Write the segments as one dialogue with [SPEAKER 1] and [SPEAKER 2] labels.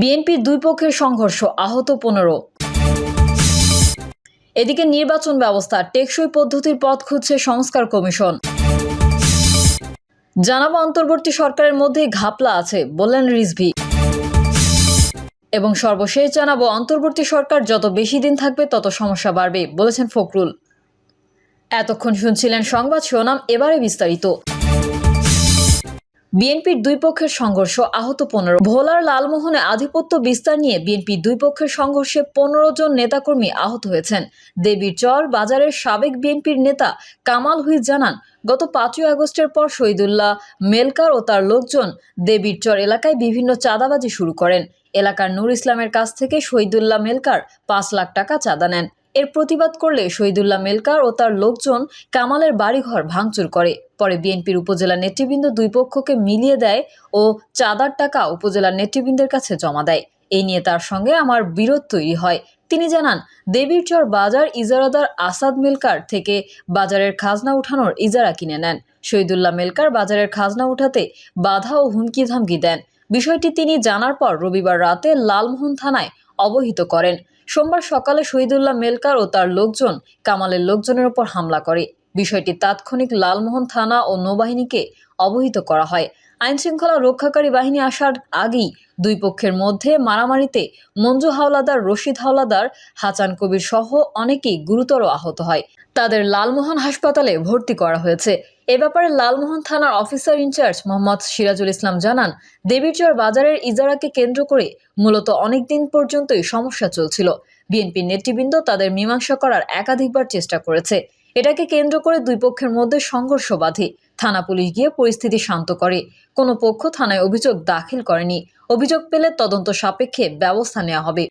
[SPEAKER 1] বিএনপির দুই পক্ষের সংঘর্ষ আহত পনেরো। এদিকে নির্বাচন ব্যবস্থা টেকসই পদ্ধতির পথ খুঁজছে সংস্কার কমিশন। জানাব অন্তর্বর্তী সরকারের মধ্যে ঘাপলা আছে, বললেন রিজভি। এবং সর্বশেষ জানাব, অন্তর্বর্তী সরকার যত বেশি দিন থাকবে তত সমস্যা বাড়বে, বলেছেন ফখরুল। এতক্ষণ শুনছিলেন সংবাদ শিরোনাম, এবারে বিস্তারিত। বিএনপির দুই পক্ষের সংঘর্ষ আহত পনেরো। ভোলার লালমোহনে আধিপত্য বিস্তার নিয়ে বিএনপির দুই পক্ষের সংঘর্ষে পনেরো জন নেতাকর্মী আহত হয়েছেন। দেবীর চর বাজারের সাবেক বিএনপির নেতা কামাল হুইজ জানান, গত পাঁচই আগস্টের পর শহীদুল্লাহ মেলকার ও তার লোকজন দেবীর চর এলাকায় বিভিন্ন চাঁদাবাজি শুরু করেন। এলাকার নূর ইসলামের কাছ থেকে শহীদুল্লাহ মেলকার পাঁচ লাখ টাকা চাঁদা নেন। এর প্রতিবাদ করলে শহীদুল্লাহ মেলকার ও তার লোকজন কামালের বাড়িঘর ভাঙচুর করে। পরে বিএনপির উপজেলা নেতৃবৃন্দ দুই পক্ষকে মিলিয়ে দেয় ও চাঁদার টাকা উপজেলার নেতৃবৃন্দের কাছে জমা দেয়। এই নিয়ে তার সঙ্গে আমার বিরোধ তৈরি হয়। তিনি জানান দেবীরচর বাজার ইজারাদার আসাদ মেলকার থেকে বাজারের খাজনা উঠানোর ইজারা কিনে নেন। শহীদুল্লাহ মেলকার বাজারের খাজনা উঠাতে বাধা ও হুমকি ধামকি দেন। বিষয়টি তিনি জানার পর রবিবার রাতে লালমোহন থানায় অবহিত করেন। সোমবার সকালে শহীদুল্লাহ মেলকার ও তার লোকজন কামালের লোকজনের উপর হামলা করে। বিষয়টি তাৎক্ষণিক লালমোহন থানা ও নৌবাহিনীকে অবহিত করা হয়। আইনশৃঙ্খলা রক্ষাকারী বাহিনী আসার আগেই দুই পক্ষের মধ্যে মারামারিতে মঞ্জু হাওলাদার, রশিদ হাওলাদার হাসান কবির সহ অনেকেই গুরুতর আহত হয়। তাদের লালমোহন হাসপাতালে ভর্তি করা হয়েছে। এ ব্যাপারে লালমোহন থানার officer in charge Mohammad Sirajul Islam জানান, দেবীরচর বাজারের ইজারাকে কেন্দ্র করে মূলত অনেক দিন পর্যন্তই সমস্যা চলছিল। বিএনপির নেতৃবৃন্দ তাদের মীমাংসা করার একাধিকবার চেষ্টা করেছে। এটাকে কেন্দ্র করে দুই পক্ষের মধ্যে সংঘর্ষ বাধে। থানা পুলিশ গিয়ে পরিস্থিতি শান্ত করে। কোনো পক্ষ থানায় অভিযোগ দাখিল করেনি। অভিযোগ পেলে তদন্ত সাপেক্ষে ব্যবস্থা নেওয়া হবে।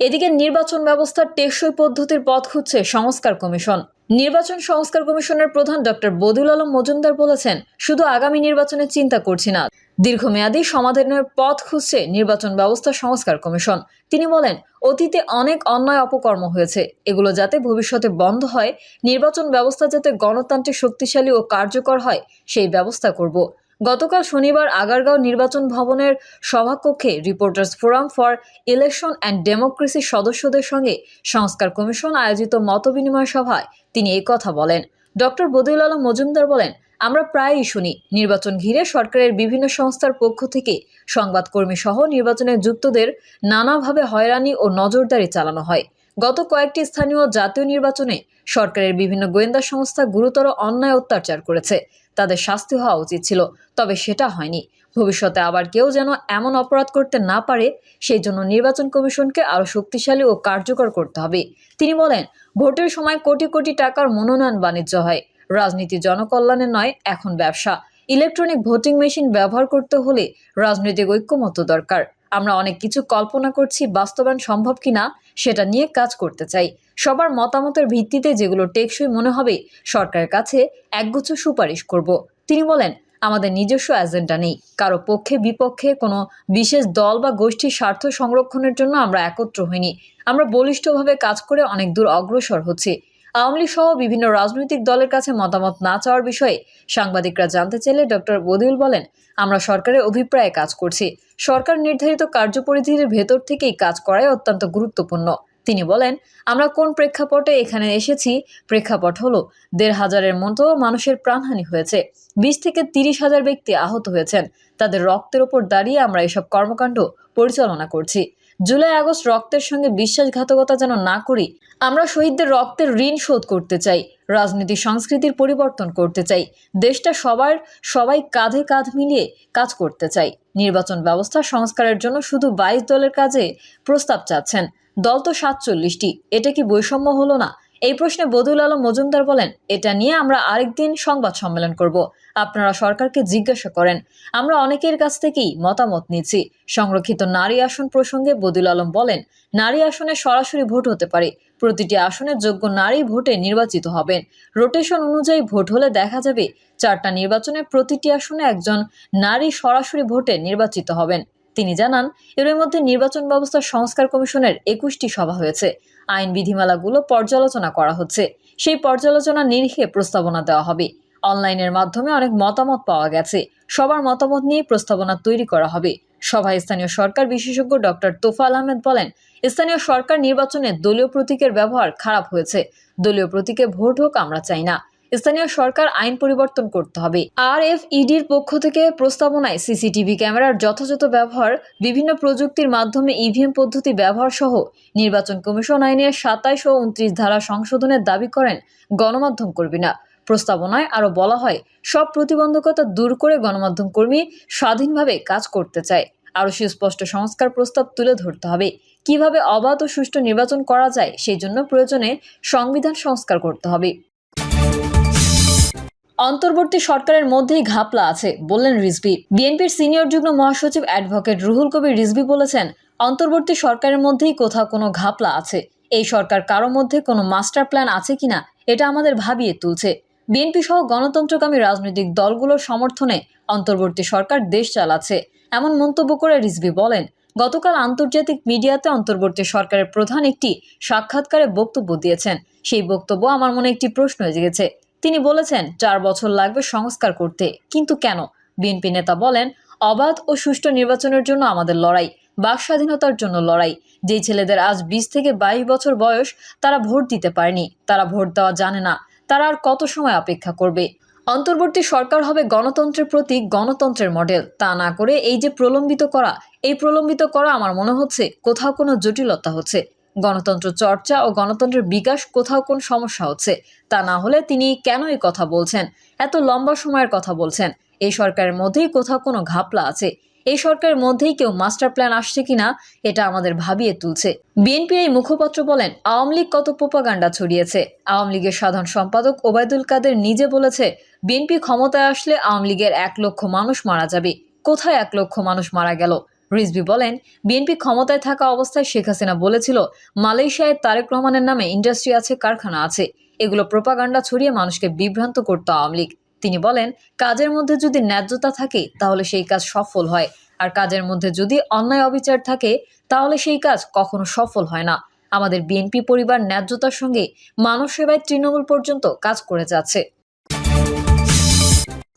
[SPEAKER 1] এদিকে নির্বাচন ব্যবস্থার টেকসই পদ্ধতির পথ খুঁজছে সংস্কার কমিশন। নির্বাচন সংস্কার কমিশনের প্রধান ডক্টর বদুল আলম মজুমদার বলেছেন, শুধু আগামী নির্বাচনের চিন্তা করছি না। দীর্ঘমেয়াদী সমাধানের পথ খুঁজছে নির্বাচন ব্যবস্থা সংস্কার কমিশন। তিনি বলেন, অতীতে অনেক অন্যায় অপকর্ম হয়েছে। এগুলো যাতে ভবিষ্যতে বন্ধ হয়, নির্বাচন ব্যবস্থা যাতে গণতান্ত্রিক শক্তিশালী ও কার্যকর হয়, সেই ব্যবস্থা করব। গতকাল শনিবার আগারগাঁও নির্বাচন ভবনের সভাকক্ষে reporters forum for election and democracy সদস্যদের সঙ্গে সংস্কার কমিশন আয়োজিত মতবিনিময় সভায় তিনি এই কথা বলেন। ডক্টর বদিউল আলম মজুমদার বলেন, আমরা প্রায়ই শুনি, নির্বাচন ঘিরে সরকারের বিভিন্ন সংস্থার পক্ষ থেকে সংবাদকর্মী সহ নির্বাচনে যুক্তদের নানাভাবে হয়রানি ও নজরদারি চালানো হয়। গত কয়েকটি স্থানীয় জাতীয় নির্বাচনে সরকারের বিভিন্ন গোয়েন্দা সংস্থা গুরুতর অন্যায় অত্যাচার করেছে। তাদের শাস্তি হওয়া উচিত ছিল, তবে সেটা হয়নি। ভবিষ্যতে আবার কেউ যেন এমন অপরাধ করতে না পারে, সেই জন্য নির্বাচন কমিশনকে আরও শক্তিশালী ও কার্যকর করতে হবে। তিনি বলেন, ভোটের সময় কোটি কোটি টাকার মনোনয়ন বাণিজ্য হয়। রাজনীতি জনকল্যাণে নয়, এখন ব্যবসা। ইলেকট্রনিক ভোটিং মেশিন ব্যবহার করতে হলে রাজনৈতিক ঐক্যমত্য দরকার। আমরা অনেক কিছু কল্পনা করছি বাস্তবায়ন সম্ভব কিনা সেটা নিয়ে কাজ করতে চাই। সবার মতামতের ভিত্তিতে যেগুলো টেকসই মনে হবে, সরকারের কাছে একগুচ্ছ সুপারিশ করব। তিনি বলেন, আমাদের নিজস্ব এজেন্ডা নেই। কারও পক্ষে বিপক্ষে কোনো বিশেষ দল বা গোষ্ঠীর স্বার্থ সংরক্ষণের জন্য আমরা একত্র হইনি। আমরা বলিষ্ঠভাবে কাজ করে অনেক দূর অগ্রসর হচ্ছি। আওয়ামী লীগ সহ বিভিন্ন রাজনৈতিক দলের কাছে মতামত না চাওয়ার বিষয়ে সাংবাদিকরা জানতে চাইলে ডক্টর বদিউল বলেন, আমরা সরকারের অভিপ্রায়ে কাজ করছি। সরকার নির্ধারিত কার্যপরিধির ভেতর থেকেই কাজ করাই অত্যন্ত গুরুত্বপূর্ণ। তিনি বলেন, আমরা কোন প্রেক্ষাপটে এখানে এসেছি? প্রেক্ষাপট হলো, দেড় হাজারের মতো মানুষের প্রাণহানি হয়েছে। বিশ থেকে তিরিশ হাজার ব্যক্তি আহত হয়েছেন। তাদের রক্তের ওপর দাঁড়িয়ে আমরা এসব কর্মকাণ্ড পরিচালনা করছি। জুলাই আগস্ট রক্তের সঙ্গে বিশ্বাসঘাতকতা যেন না করি, আমরা শহীদদের রক্তের ঋণ শোধ করতে চাই রাজনীতি সংস্কৃতির পরিবর্তন করতে চাই, দেশটা সবার, সবাই কাঁধে কাঁধ মিলিয়ে কাজ করতে চাই। নির্বাচন ব্যবস্থা সংস্কারের জন্য শুধু বাইশ দলের কাজে প্রস্তাব চাচ্ছেন, দল তো সাতচল্লিশটি, এটা কি বৈষম্য হলো না? এই প্রশ্নে বদুল আলম মজুমদার বলেন, এটা নিয়ে আমরা আরেকদিন সংবাদ সম্মেলন করব। আপনারা সরকারকে জিজ্ঞাসা করেন। আমরা অনেকের কাছ থেকেই মতামত নিচ্ছি। সংরক্ষিত নারী আসন প্রসঙ্গে বদুল আলম বলেন, নারী আসনে সরাসরি ভোট হতে পারে। প্রতিটি আসনে যোগ্য নারী ভোটে নির্বাচিত হবেন। রোটেশন অনুযায়ী ভোট হলে দেখা যাবে চারটা নির্বাচনে প্রতিটি আসনে একজন নারী সরাসরি ভোটে নির্বাচিত হবেন। তিনি জানান এর মধ্যে নির্বাচন ব্যবস্থা সংস্কার কমিশনের একুশটি সভা হয়েছে। আইন বিধিমালাগুলো পর্যালোচনা করা হচ্ছে। সেই পর্যালোচনা নিরিখে প্রস্তাবনা দেওয়া হবে। অনলাইনের মাধ্যমে অনেক মতামত পাওয়া গেছে। সবার মতামত নিয়ে প্রস্তাবনা তৈরি করা হবে। সভায় স্থানীয় সরকার বিশেষজ্ঞ ডক্টর তোফাল আহমেদ বলেন, স্থানীয় সরকার নির্বাচনে দলীয় প্রতীকের ব্যবহার খারাপ হয়েছে। দলীয় প্রতীকে ভোট হোক, আমরা চাই না। স্থানীয় সরকার আইন পরিবর্তন করতে হবে। আর এফ ইডির পক্ষ থেকে প্রস্তাবনায় সিসিটিভি ক্যামেরার যথাযথ ব্যবহার, বিভিন্ন প্রযুক্তির মাধ্যমে ইভিএম পদ্ধতি ব্যবহার সহ নির্বাচন কমিশন আইনের সাতাইশ ও উনত্রিশ ধারা সংশোধনের দাবি করেন গণমাধ্যম কর্মীরা। প্রস্তাবনায় আরও বলা হয়, সব প্রতিবন্ধকতা দূর করে গণমাধ্যম কর্মী স্বাধীনভাবে কাজ করতে চায়। আরও সুস্পষ্ট সংস্কার প্রস্তাব তুলে ধরতে হবে। কীভাবে অবাধ ও সুষ্ঠু নির্বাচন করা যায়, সেই জন্য প্রয়োজনে সংবিধান সংস্কার করতে হবে। অন্তর্বর্তী সরকারের মধ্যেই ঘাপলা আছে, বললেন রিজভি। বিএনপির সিনিয়র যুগ্ম মহাসচিব অ্যাডভোকেট রুহুল কবির রিজভি বলেছেন, অন্তর্বর্তী সরকারের মধ্যেই কোথাও কোনো ঘাপলা আছে। এই সরকার কারও মধ্যে কোনো মাস্টার প্ল্যান আছে কিনা, এটা আমাদের ভাবিয়ে তুলছে। বিএনপি সহ গণতন্ত্রকামী রাজনৈতিক দলগুলোর সমর্থনে অন্তর্বর্তী সরকার দেশ চালাচ্ছে, এমন মন্তব্য করে রিজভি বলেন। গতকাল আন্তর্জাতিক মিডিয়াতে অন্তর্বর্তী সরকারের প্রধান একটি সাক্ষাৎকারে বক্তব্য দিয়েছেন। সেই বক্তব্য আমার মনে একটি প্রশ্ন জেগেছে তিনি বলেছেন, চার বছর লাগবে সংস্কার করতে। কিন্তু কেন? বিএনপি নেতা বলেন, অবাধ ও সুষ্ঠু নির্বাচনের জন্য আমাদের লড়াই বাক স্বাধীনতার জন্য লড়াই। যেই ছেলেদের আজ বিশ থেকে বাইশ বছর বয়স, তারা ভোট দিতে পারেনি। তারা ভোট দেওয়া জানে না। তারা আর কত সময় অপেক্ষা করবে? অন্তর্বর্তী সরকার হবে গণতন্ত্রের প্রতি গণতন্ত্রের মডেল। তা না করে এই যে প্রলম্বিত করা, এই প্রলম্বিত করা আমার মনে হচ্ছে কোথাও কোনো জটিলতা হচ্ছে। গণতন্ত্র চর্চা ও গণতন্ত্রের বিকাশ কোথাও কোন সমস্যা হচ্ছে? তা না হলে তিনি কেন এই কথা বলছেন? এত লম্বা সময়ের কথা বলছেন। এই সরকারের মধ্যেই কোথাও কোনো ঘাপলা আছে? এই সরকারের মধ্যেই কেউ মাস্টার প্ল্যান আসছে কিনা এটা আমাদের ভাবিয়ে তুলছে। বিএনপির এই মুখপাত্র বলেন, আওয়ামী লীগ কত প্রোপাগান্ডা ছড়িয়েছে। আওয়ামী লীগের সাধারণ সম্পাদক ওবায়দুল কাদের নিজে বলেছে, বিএনপি ক্ষমতায় আসলে আওয়ামী লীগের এক লক্ষ মানুষ মারা যাবে। কোথায় এক লক্ষ মানুষ মারা গেল? রিজভি বলেন, বিএনপি ক্ষমতায় থাকা অবস্থায় শেখ হাসিনা বলেছিল, মালয়েশিয়ায় তারেক রহমানের নামে ইন্ডাস্ট্রি আছে, কারখানা আছে। এগুলো প্রোপাগান্ডা ছড়িয়ে মানুষকে বিভ্রান্ত করত আওয়ামী লীগ। তিনি বলেন, কাজের মধ্যে যদি ন্যায্যতা থাকে, তাহলে সেই কাজ সফল হয়। আর কাজের মধ্যে যদি অন্যায় অবিচার থাকে, তাহলে সেই কাজ কখনো সফল হয় না। আমাদের বিএনপি পরিবার ন্যায্যতার সঙ্গে মানব সেবায় তৃণমূল পর্যন্ত কাজ করে যাচ্ছে।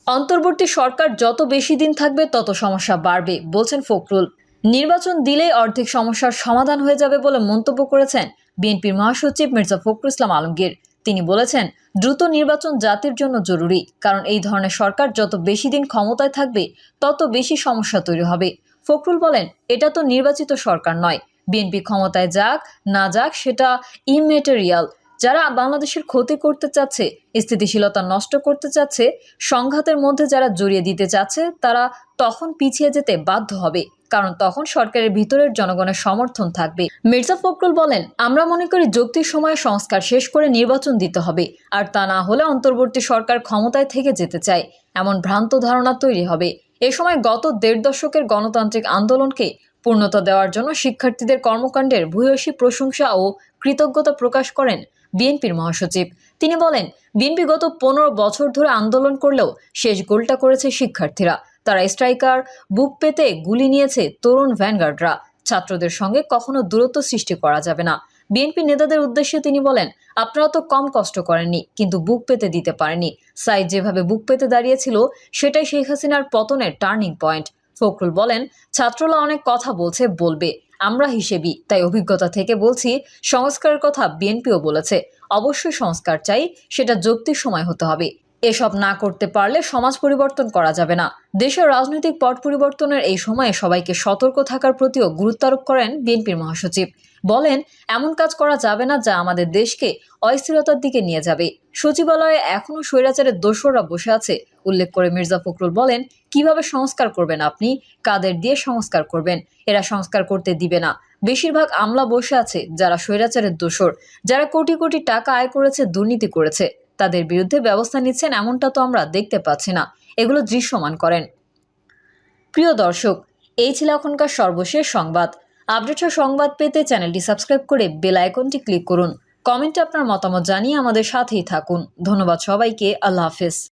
[SPEAKER 1] অন্তর্বর্তী সরকার যত বেশি দিন থাকবে, তত সমস্যা বাড়বে, বলছেন ফখরুল। নির্বাচন দিলেই অর্ধেক সমস্যার সমাধান হয়ে যাবে বলে মন্তব্য করেছেন বিএনপির মহাসচিব মির্জা ফখরুল ইসলাম আলমগীর। তিনি বলেছেন, দ্রুত নির্বাচন জাতির জন্য জরুরি, কারণ এই ধরনের সরকার যত বেশি দিন ক্ষমতায় থাকবে, তত বেশি সমস্যা তৈরি হবে। ফখরুল বলেন, এটা তো নির্বাচিত সরকার নয়। বিএনপি ক্ষমতায় যাক, না যাক, সেটা ইমেটেরিয়াল। যারা বাংলাদেশের ক্ষতি করতে চাচ্ছে, স্থিতিশীলতা নষ্ট করতে চাচ্ছে, সংঘাতের মধ্যে যারা জড়িয়ে দিতে চাচ্ছে, তারা তখন পিছিয়ে যেতে বাধ্য হবে, কারণ তখন সরকারের ভিতরের জনগণের সমর্থন থাকবে। মির্জা ফখরুল বলেন, আমরা মনে করি যুক্তির সময়, সংস্কার শেষ করে নির্বাচন দিতে হবে, আর তা না হলে অন্তর্বর্তী সরকার ক্ষমতায় থেকে যেতে চায়। এমন ভ্রান্ত ধারণা তৈরি হবে। এ সময় গত দেড় দশকের গণতান্ত্রিক আন্দোলনকে পূর্ণতা দেওয়ার জন্য শিক্ষার্থীদের কর্মকাণ্ডের ভূয়সী প্রশংসা ও কৃতজ্ঞতা প্রকাশ করেন বিএনপির মহাসচিব। তিনি বলেন, বিএনপি গত পনেরো বছর ধরে আন্দোলন করলেও শেষ গোলটা করেছে শিক্ষার্থীরা। তারা স্ট্রাইকার, বুক পেতে গুলি নিয়েছে তরুণ ভ্যানগার্ডরা। ছাত্রদের সঙ্গে কখনো দূরত্ব সৃষ্টি করা যাবে না। বিএনপি নেতাদের উদ্দেশ্যে তিনি বলেন, আপনারা তো কম কষ্ট করেননি, কিন্তু বুক পেতে দিতে পারেনি সাইদ যেভাবে বুক পেতে দাঁড়িয়েছিল, সেটাই শেখ হাসিনার পতনের টার্নিং পয়েন্ট। ফখরুল বলেন, ছাত্ররা অনেক কথা বলছে, বলবে। আমরা হিসেবি, তাই অভিজ্ঞতা থেকে বলছি, সংস্কারের কথা বিএনপিও বলেছে। অবশ্যই সংস্কার চাই, সেটা যুক্তির সময় হতে হবে। এসব না করতে পারলে সমাজ পরিবর্তন করা যাবে না। দেশের রাজনৈতিক পট পরিবর্তনের এই সময়ে সবাইকে সতর্ক থাকার প্রতিও গুরুত্ব আরোপ করেন বিএনপির মহাসচিব। বলেন, এমন কাজ করা যাবে না যা আমাদের দেশকে অস্থিরতার দিকে নিয়ে যাবে। সচিবালয়ে এখনও স্বৈরাচারের দোসররা বসে আছে, উল্লেখ করে মির্জা ফখরুল বলেন, কীভাবে সংস্কার করবেন আপনি? কাদের দিয়ে সংস্কার করবেন? এরা সংস্কার করতে দিবে না। বেশিরভাগ আমলা বসে আছে যারা স্বৈরাচারের দোসর, যারা কোটি কোটি টাকা আয় করেছে, দুর্নীতি করেছে। তাদের বিরুদ্ধে ব্যবস্থা নিচ্ছেন এমনটা তো আমরা দেখতে পাচ্ছি না। এগুলো দৃশ্যমান করেন। প্রিয় দর্শক, এই ছিল এখনকার সর্বশেষ সংবাদ। আপডেট সংবাদ পেতে চ্যানেলটি সাবস্ক্রাইব করে বেল আইকনটি ক্লিক করুন। কমেন্টে আপনার মতামত জানিয়ে আমাদের সাথেই থাকুন। ধন্যবাদ সবাইকে। আল্লাহ হাফেজ।